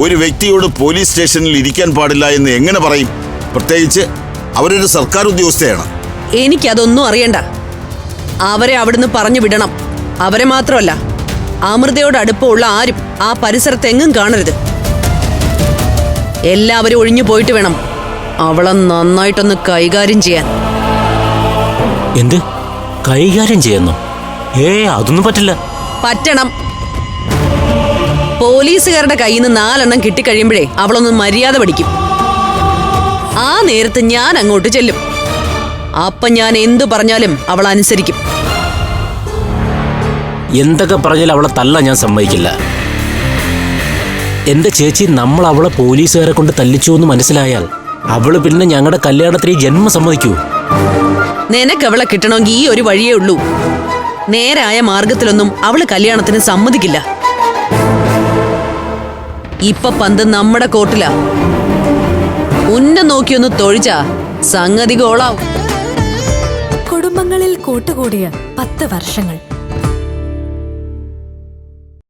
ഒരു വ്യക്തിയോട് പോലീസ് സ്റ്റേഷനിൽ ഇരിക്കാൻ പാടില്ല എന്ന് എങ്ങനെ പറയും? പ്രത്യേകിച്ച് അവരൊരു സർക്കാർ ഉദ്യോഗസ്ഥയാണ്. എനിക്കതൊന്നും അറിയണ്ട. അവരെ അവിടുന്ന് പറഞ്ഞു വിടണം. അവരെ മാത്രമല്ല അമൃതയോട് അടുപ്പമുള്ള ആരും ആ പരിസരത്തെങ്ങും കാണരുത്. എല്ലാവരും ഒഴിഞ്ഞു പോയിട്ട് വേണം അവളെ നന്നായിട്ടൊന്ന് കൈകാര്യം ചെയ്യാൻ. എന്ത്? കൈകാര്യം ചെയ്യുന്നു? ഏ അതൊന്നും പറ്റില്ല. പറ്റണം. പോലീസുകാരുടെ കയ്യിൽ നിന്ന് നാലെണ്ണം കിട്ടിക്കഴിയുമ്പോഴേ അവളൊന്ന് മര്യാദ പഠിക്കും. ആ നേരത്ത് ഞാൻ അങ്ങോട്ട് ചെല്ലും. അപ്പൊ ഞാൻ എന്തു പറഞ്ഞാലും അവൾ അനുസരിക്കും. എന്തൊക്കെ പറഞ്ഞാലും അവളെ തല്ല ഞാൻ സമ്മതിക്കില്ല. എന്റെ ചേച്ചി നമ്മൾ അവളെ പോലീസുകാരെ കൊണ്ട് തല്ലിച്ചു എന്ന് മനസ്സിലായാൽ അവൾ പിന്നെ ഞങ്ങളുടെ കല്യാണത്തിന് ജന്മം സമ്മതിക്കൂ. നിനക്ക് അവളെ കിട്ടണമെങ്കിൽ ഈ ഒരു വഴിയേ ഉള്ളൂ. നേരായ മാർഗത്തിലൊന്നും അവൾ കല്യാണത്തിന് സമ്മതിക്കില്ല. ഇപ്പൊ പന്ത് നമ്മുടെ കോട്ടിലാ. ഉന്നം നോക്കിയൊന്ന് തൊഴിച്ചാ സംഗതി ഗോളാവും. കുടുംബങ്ങളിൽ കൂട്ടുകൂടിയ പത്ത് വർഷങ്ങൾ.